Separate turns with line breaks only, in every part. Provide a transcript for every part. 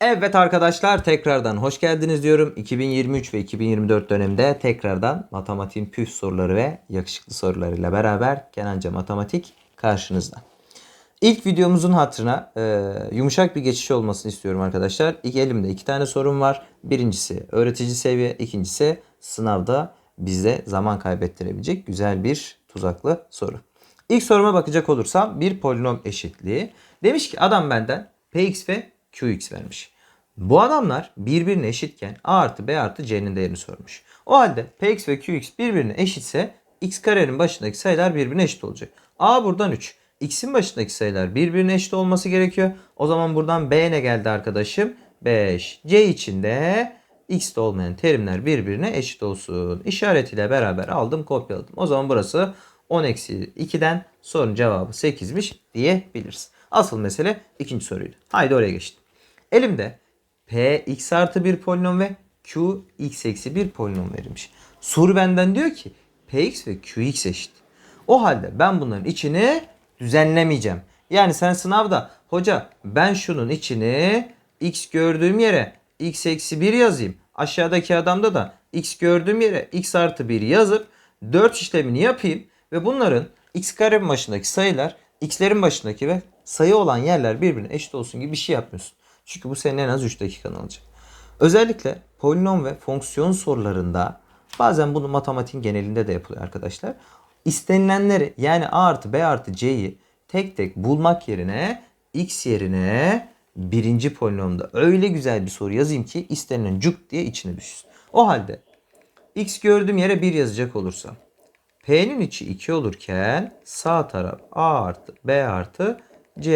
Evet arkadaşlar tekrardan hoş geldiniz diyorum. 2023 ve 2024 döneminde tekrardan matematiğin püf soruları ve yakışıklı sorularıyla beraber Kenanca Matematik karşınızda. İlk videomuzun hatırına e, yumuşak bir geçiş olmasını istiyorum arkadaşlar. İlk elimde iki tane sorum var. Birincisi öğretici seviye, ikincisi sınavda bize zaman kaybettirebilecek güzel bir tuzaklı soru. İlk soruma bakacak olursam bir polinom eşitliği. Demiş ki adam benden px ve qx vermiş. Bu adamlar birbirine eşitken a artı b artı c'nin değerini sormuş. O halde px ve qx birbirine eşitse x karenin başındaki sayılar birbirine eşit olacak. a buradan 3. x'in başındaki sayılar birbirine eşit olması gerekiyor. O zaman buradan b ne geldi arkadaşım? 5. c içinde x'te olmayan terimler birbirine eşit olsun. İşaretiyle beraber aldım kopyaladım. O zaman burası 10 eksi 2'den sorunun cevabı 8'miş diyebiliriz. Asıl mesele ikinci soruydu. Haydi oraya geçtim. Elimde p x artı bir polinom ve q x eksi bir polinom verilmiş. Soru benden diyor ki px ve qx eşit. O halde ben bunların içini düzenlemeyeceğim. Yani sen sınavda hoca ben şunun içini x gördüğüm yere x eksi 1 yazayım. Aşağıdaki adamda da x gördüğüm yere x artı 1 yazıp 4 işlemini yapayım ve bunların x karenin başındaki sayılar x'lerin başındaki ve sayı olan yerler birbirine eşit olsun gibi bir şey yapmıyorsun. Çünkü bu senin en az 3 dakikanı alacak. Özellikle polinom ve fonksiyon sorularında bazen bunu matematiğin genelinde de yapılıyor arkadaşlar. İstenilenleri yani a artı b artı c'yi tek tek bulmak yerine x yerine birinci polinomda öyle güzel bir soru yazayım ki istenilen cuk diye içine düşsün. O halde x gördüğüm yere 1 yazacak olursam P'nin içi 2 olurken sağ taraf A artı B artı C.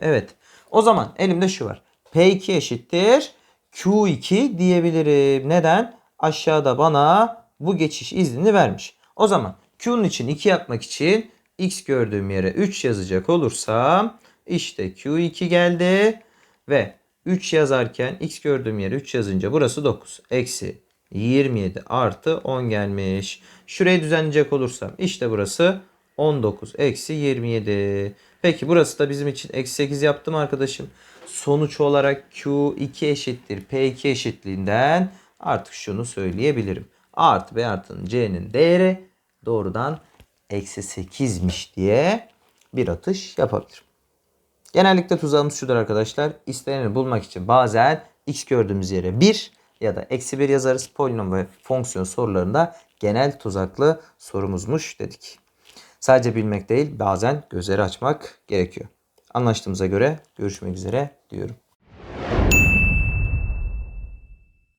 Evet. O zaman elimde şu var. P2 eşittir Q2 diyebilirim. Neden? Aşağıda bana bu geçiş iznini vermiş. O zaman Q'nun için 2 yapmak için X gördüğüm yere 3 yazacak olursam işte Q2 geldi ve 3 yazarken X gördüğüm yere 3 yazınca burası 9. Eksi 27 artı 10 gelmiş. Şurayı düzenleyecek olursam işte burası 19 eksi 27. Peki burası da bizim için eksi 8 yaptım arkadaşım. Sonuç olarak Q2 eşittir P2 eşitliğinden artık şunu söyleyebilirim. A artı B artı C'nin değeri doğrudan eksi 8'miş diye bir atış yapabilirim. Genellikle tuzağımız şudur arkadaşlar. İsteneni bulmak için bazen x gördüğümüz yere 1 ya da eksi 1 yazarız. Polinom ve fonksiyon sorularında genel tuzaklı sorumuzmuş dedik. Sadece bilmek değil bazen gözleri açmak gerekiyor. Anlaştığımıza göre görüşmek üzere diyorum.